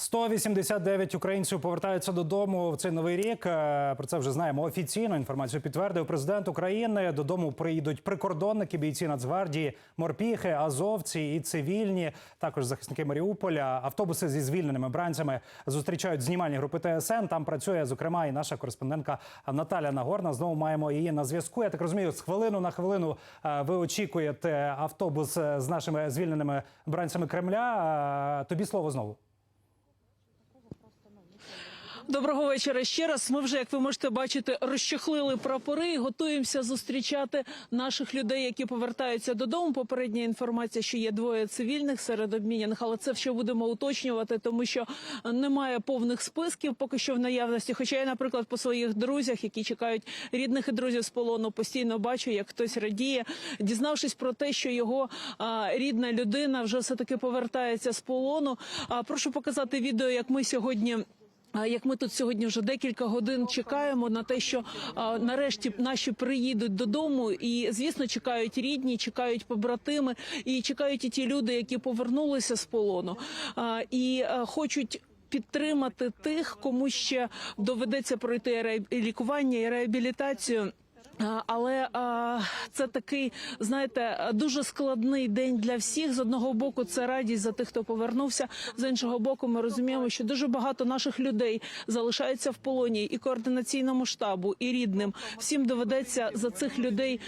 189 українців повертаються додому в цей новий рік. Е, Про це вже знаємо офіційно. Інформацію підтвердив президент України. Додому приїдуть прикордонники, бійці Нацгвардії, морпіхи, азовці і цивільні. Також захисники Маріуполя. Автобуси зі звільненими бранцями зустрічають знімальні групи ТСН. Там працює зокрема і наша кореспондентка Наталя Нагорна. Знову маємо її на зв'язку. Я так розумію, з хвилину на хвилину е, ви очікуєте автобус е, з нашими звільненими бранцями Кремля. Тобі слово знову. Доброго вечора ще раз. Ми вже, як ви можете бачити, розчехлили прапори і готуємося зустрічати наших людей, які повертаються додому. Попередня інформація, що є двоє цивільних серед обмінених, але це ще будемо уточнювати, тому що немає повних списків поки що в наявності. Хоча я, наприклад, по своїх друзях, які чекають рідних і друзів з полону, постійно бачу, як хтось радіє, дізнавшись про те, що його а, рідна людина вже все таки повертається з полону. А, прошу показати відео, як ми сьогодні. Як ми тут сьогодні вже декілька годин чекаємо на те, що нарешті наші приїдуть додому, і звісно, чекають рідні, чекають побратими, і чекають і ті люди, які повернулися з полону, і хочуть. Підтримати тих, кому ще доведеться пройти лікування і реабілітацію. Але а, це такий, знаєте, дуже складний день для всіх. З одного боку, це радість за тих, хто повернувся. З іншого боку, ми розуміємо, що дуже багато наших людей залишаються в полоні і координаційному штабу, і рідним. Всім доведеться за цих людей.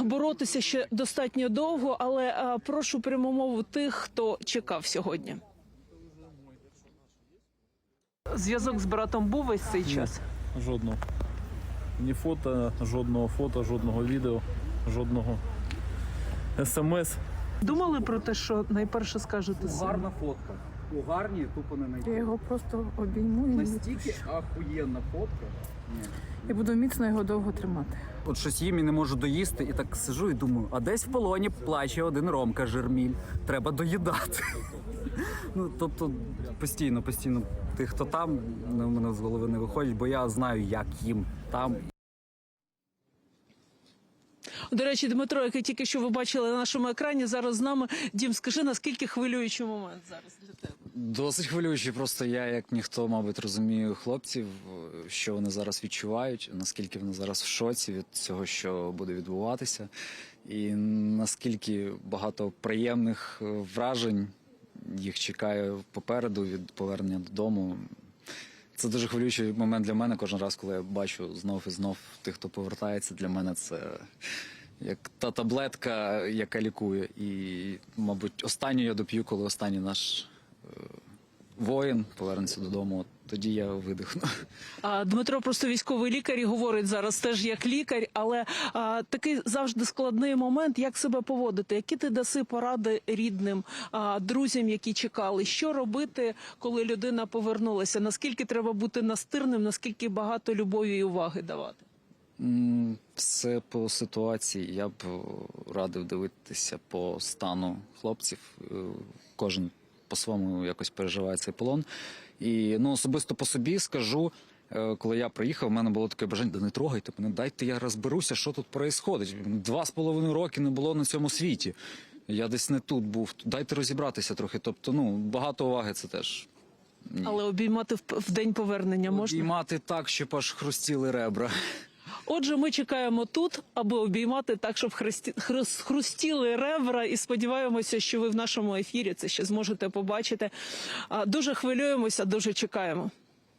Боротися ще достатньо довго, але а, прошу пряму мову тих, хто чекав сьогодні. Зв'язок з братом був весь цей час. Жодного. Ні фото, жодного фото, жодного відео, жодного смс. Думали про те, що найперше скажете Гарна фотка. У гарній тупо не Я його просто обійму і, не Настільки відпущу. ахуєнна фотка. Ні. і буду міцно його довго тримати. От щось їм і не можу доїсти, і так сижу і думаю, а десь в полоні плаче один ромка Жерміль. Треба доїдати. Ну, тобто, постійно, постійно тих, хто там, ну, в мене з голови не виходить, бо я знаю, як їм там. До речі, Дмитро, який тільки що ви бачили на нашому екрані, зараз з нами. Дім, скажи, наскільки хвилюючий момент зараз для тебе? Досить хвилюючий. Просто я, як ніхто, мабуть, розумію хлопців, що вони зараз відчувають, наскільки вони зараз в шоці від цього, що буде відбуватися, і наскільки багато приємних вражень їх чекає попереду від повернення додому. Це дуже хвилюючий момент для мене. Кожен раз, коли я бачу знов і знов тих, хто повертається, для мене це як та таблетка, яка лікує. І, мабуть, останню я доп'ю, коли останній наш воїн повернеться додому. Тоді я видихну. Дмитро просто військовий лікар і говорить зараз теж як лікар, але а, такий завжди складний момент, як себе поводити, які ти даси поради рідним, а, друзям, які чекали, що робити, коли людина повернулася? Наскільки треба бути настирним, наскільки багато любові і уваги давати? Все по ситуації. Я б радив дивитися по стану хлопців. Е, Кожен по-своєму якось переживає цей полон. І ну особисто по собі скажу. е, Коли я приїхав, в мене було таке бажання, да не трогайте мене, дайте я розберуся, що тут відбувається. Два з половиною роки не було на цьому світі. Я десь не тут був. Дайте розібратися трохи. Тобто, ну багато уваги це теж. Ні. Але обіймати в, в день повернення можна? Обіймати так, щоб аж хрустіли ребра. Отже, ми чекаємо тут, аби обіймати так, щоб хресті... хрус- хрустіли ребра, і сподіваємося, що ви в нашому ефірі це ще зможете побачити. Дуже хвилюємося, дуже чекаємо.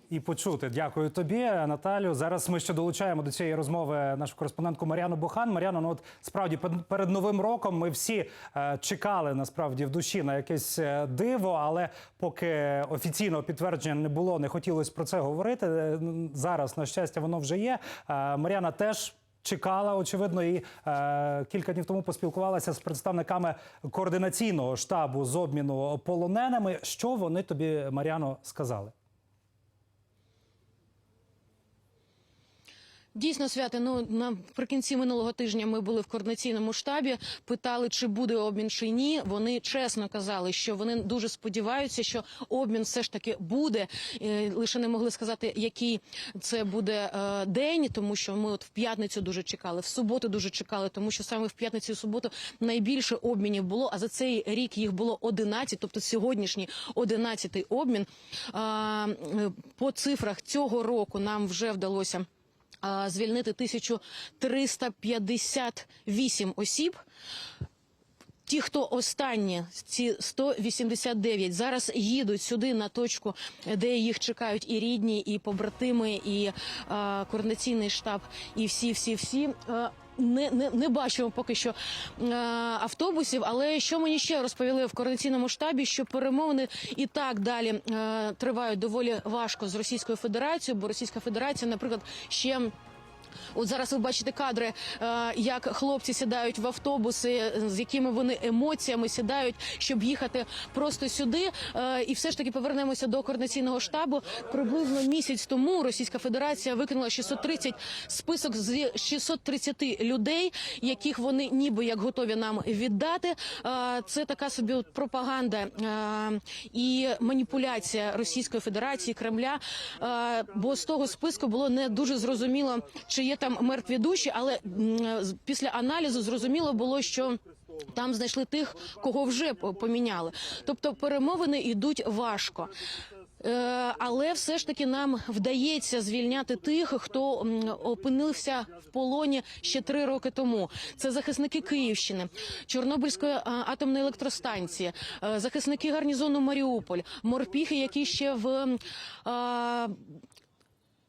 І почути. Дякую тобі, Наталю. Зараз ми ще долучаємо до цієї розмови нашу кореспондентку Мар'яну Бухан. Мар'яно, ну от справді пер- перед новим роком ми всі е, чекали насправді в душі на якесь е, диво, але поки офіційного підтвердження не було, не хотілося про це говорити. Е, Зараз, на щастя, воно вже є. Мар'яна теж. Чекала, очевидно, і е, кілька днів тому поспілкувалася з представниками координаційного штабу з обміну полоненими. Що вони тобі, Мар'яно, сказали? Дійсно, святе. Ну наприкінці минулого тижня ми були в координаційному штабі. Питали, чи буде обмін чи ні. Вони чесно казали, що вони дуже сподіваються, що обмін все ж таки буде. Е, Лише не могли сказати, який це буде е, день, тому що ми от в п'ятницю дуже чекали, в суботу дуже чекали, тому що саме в п'ятницю і суботу найбільше обмінів було. А за цей рік їх було 11, тобто сьогоднішній 11-й обмін. Е, По цифрах цього року нам вже вдалося звільнити 1358 осіб. Ті, хто останні, ці 189, зараз їдуть сюди на точку, де їх чекають і рідні, і побратими, і е, координаційний штаб, і всі, всі, всі. Е, не, не, не бачимо поки що е, автобусів, але що мені ще розповіли в координаційному штабі, що перемовини і так далі е, тривають доволі важко з Російською Федерацією, бо Російська Федерація, наприклад, ще. От зараз ви бачите кадри, е, як хлопці сідають в автобуси, е, з якими вони емоціями сідають, щоб їхати просто сюди. Е, І все ж таки повернемося до координаційного штабу. Приблизно місяць тому Російська Федерація викинула 630 список з 630 людей, яких вони ніби як готові нам віддати. Це така собі пропаганда і маніпуляція Російської Федерації Кремля. Бо з того списку було не дуже зрозуміло, чи є там мертві душі, але після аналізу зрозуміло було, що. Там знайшли тих, кого вже поміняли. Тобто перемовини йдуть важко. Е, але все ж таки нам вдається звільняти тих, хто опинився в полоні ще три роки тому. Це захисники Київщини, Чорнобильської атомної електростанції, е, захисники гарнізону Маріуполь, морпіхи, які ще в.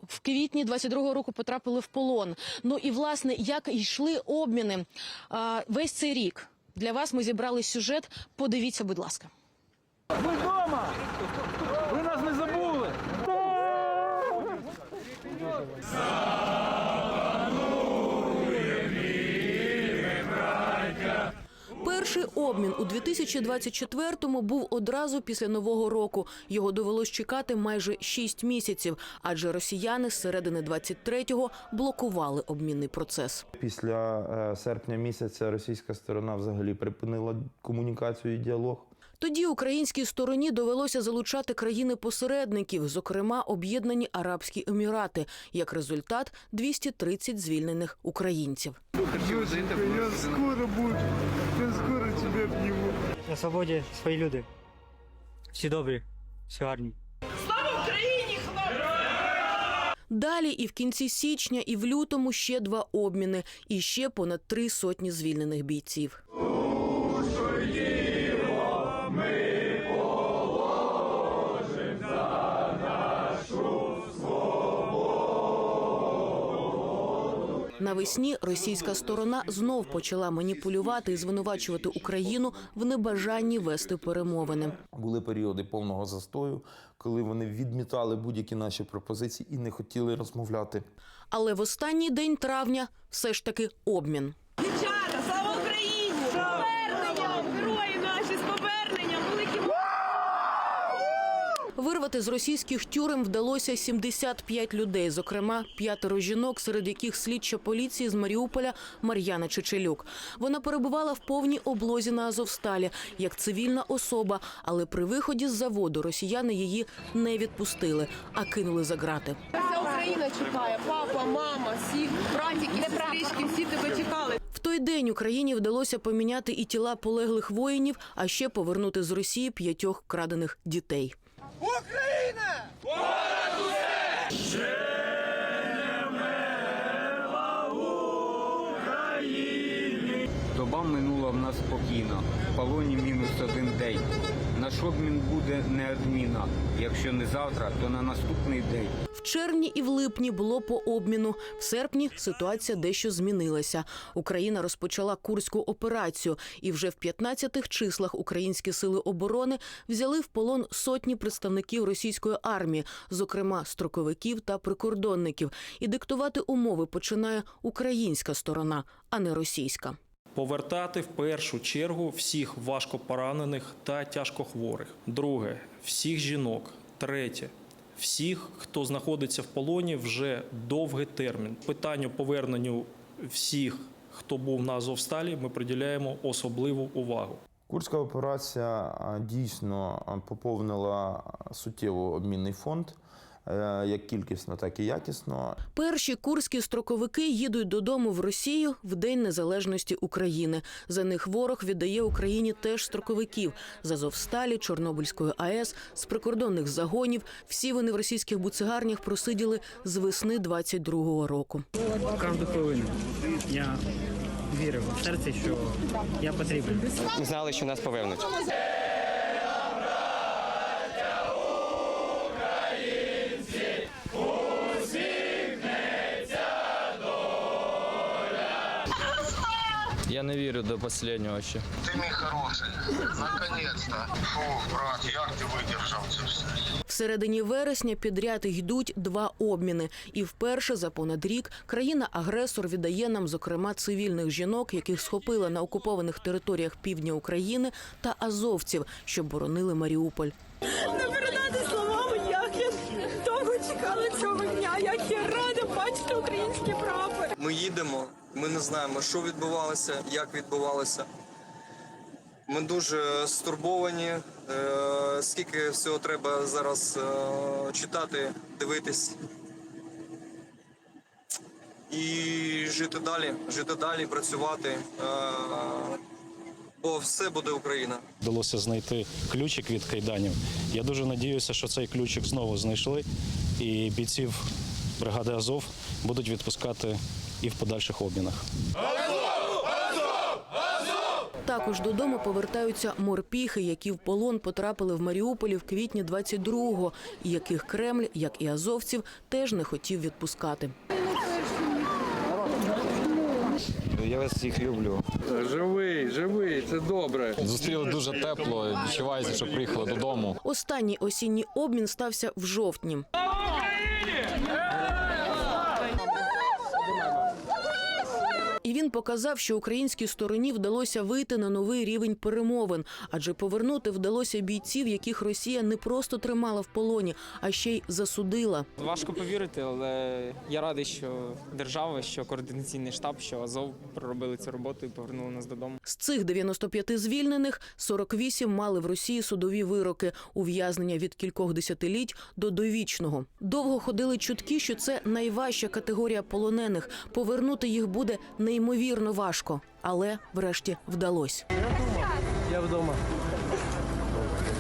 В квітні 22-го року потрапили в полон. Ну і власне, як йшли обміни а, весь цей рік. Для вас ми зібрали сюжет. Подивіться, будь ласка. Ви вдома! Ви нас не забули! Перший обмін у 2024-му був одразу після нового року. Його довелось чекати майже 6 місяців, адже росіяни з середини 23-го блокували обмінний процес. Після е, серпня місяця російська сторона взагалі припинила комунікацію і діалог. Тоді українській стороні довелося залучати країни-посередників, зокрема Об'єднані Арабські Емірати. Як результат, 230 звільнених українців. На свободі свої люди. Всі добрі, всі гарні. Далі і в кінці січня, і в лютому ще два обміни, і ще понад три сотні звільнених бійців. Навесні російська сторона знов почала маніпулювати і звинувачувати Україну в небажанні вести перемовини. Були періоди повного застою, коли вони відмітали будь-які наші пропозиції і не хотіли розмовляти. Але в останній день травня все ж таки обмін. Дівчата, слава Україні! З поверненням! Герої наші з поверненням! Великі Вирвати з російських тюрем вдалося 75 людей, зокрема п'ятеро жінок, серед яких слідча поліції з Маріуполя Мар'яна Чечелюк. Вона перебувала в повній облозі на Азовсталі як цивільна особа, але при виході з заводу росіяни її не відпустили, а кинули за грати. Вся Україна чекає, папа, мама, всі братики, сестрички, всі тебе чекали. В той день Україні вдалося поміняти і тіла полеглих воїнів, а ще повернути з Росії п'ятьох крадених дітей. Україна! Понад Доба минула в нас спокійно. В полоні мінус один день. Наш обмін буде неодмінно. Якщо не завтра, то на наступний день. В червні і в липні було по обміну. В серпні ситуація дещо змінилася. Україна розпочала курську операцію, і вже в 15-х числах українські сили оборони взяли в полон сотні представників російської армії, зокрема строковиків та прикордонників. І диктувати умови починає українська сторона, а не російська. Повертати в першу чергу всіх важкопоранених та тяжкохворих. Друге всіх жінок. Третє всіх, хто знаходиться в полоні вже довгий термін. Питанню поверненню всіх, хто був на Азовсталі, ми приділяємо особливу увагу. Курська операція дійсно поповнила суттєво обмінний фонд, як кількісно, так і якісно. Перші курські строковики їдуть додому в Росію в День Незалежності України. За них ворог віддає Україні теж строковиків з Азовсталі, Чорнобильської АЕС, з прикордонних загонів. Всі вони в російських буцегарнях просиділи з весни 22-го року. Кожну хвилину. Я вірив в серці, що я потрібен. Знали, що нас повернуть. Я не вірю до останнього ще. Ти мій хороший. Наконець-то. Фух, брат, як ти видержав це все? В середині вересня підряд йдуть два обміни. І вперше за понад рік країна-агресор віддає нам, зокрема, цивільних жінок, яких схопила на окупованих територіях півдня України, та азовців, що боронили Маріуполь. Не передати словами, як я довго чекала цього дня, як я рада бачити український прапор. Ми їдемо, ми не знаємо, що відбувалося, як відбувалося. Ми дуже стурбовані. Е, скільки всього треба зараз е, читати, дивитись. І жити далі, жити далі, працювати. Е, бо все буде Україна. Вдалося знайти ключик від кайданів. Я дуже надіюся, що цей ключик знову знайшли, і бійців бригади Азов будуть відпускати і в подальших обмінах. Також додому повертаються морпіхи, які в полон потрапили в Маріуполі в квітні 22-го, і яких Кремль, як і азовців, теж не хотів відпускати. Я вас всіх люблю. Живий, живий, це добре. Зустріли дуже тепло. Відчувається, що приїхали додому. Останній осінній обмін стався в жовтні. Він показав, що українській стороні вдалося вийти на новий рівень перемовин, адже повернути вдалося бійців, яких Росія не просто тримала в полоні, а ще й засудила. Важко повірити, але я радий, що держава, що координаційний штаб, що Азов проробили цю роботу і повернули нас додому. З цих 95 звільнених 48 мали в Росії судові вироки ув'язнення від кількох десятиліть до довічного. Довго ходили чутки, що це найважча категорія полонених. Повернути їх буде неймовірно важко, але врешті вдалося. Я вдома.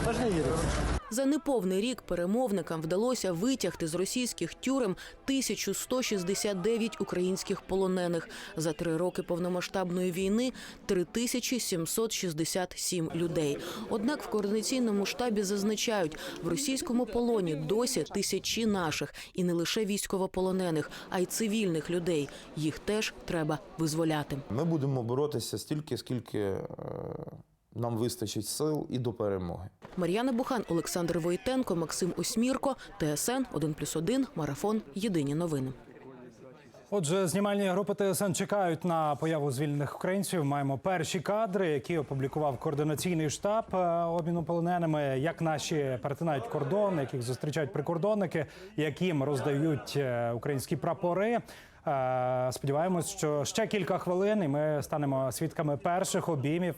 Аж не вірю. За неповний рік перемовникам вдалося витягти з російських тюрем 1169 українських полонених. За три роки повномасштабної війни 3767 людей. Однак в координаційному штабі зазначають, в російському полоні досі тисячі наших і не лише військовополонених, а й цивільних людей. Їх теж треба визволяти. Ми будемо боротися стільки, скільки е, нам вистачить сил і до перемоги. Мар'яна Бухан, Олександр Войтенко, Максим Осьмірко, ТСН 1+,1, Марафон. Єдині новини. Отже, знімальні групи ТСН чекають на появу звільнених українців. Маємо перші кадри, які опублікував координаційний штаб е, обміну полоненими. Як наші перетинають кордон, яких зустрічають прикордонники, яким роздають е, українські прапори. Е, Сподіваємось, що ще кілька хвилин, і ми станемо свідками перших обіймів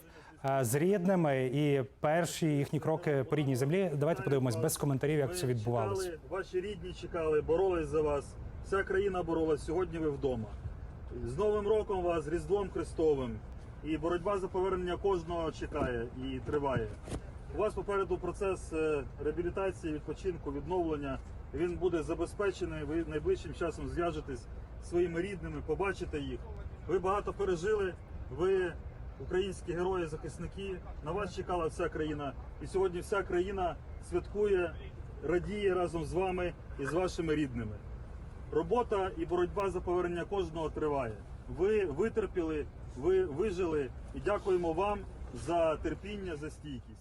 з рідними і перші їхні кроки по рідній землі. Давайте подивимось без коментарів, як це відбувалося. Ваші рідні чекали, боролись за вас. Вся країна боролась. Сьогодні ви вдома. З Новим роком вас, з Різдвом Христовим. І боротьба за повернення кожного чекає і триває. У вас попереду процес е, реабілітації, відпочинку, відновлення. Він буде забезпечений. Ви найближчим часом зв'яжетесь зі своїми рідними, побачите їх. Ви багато пережили. Ви українські герої, захисники. На вас чекала вся країна. І сьогодні вся країна святкує, радіє разом з вами і з вашими рідними. Робота і боротьба за повернення кожного триває. Ви витерпіли, ви вижили і дякуємо вам за терпіння, за стійкість.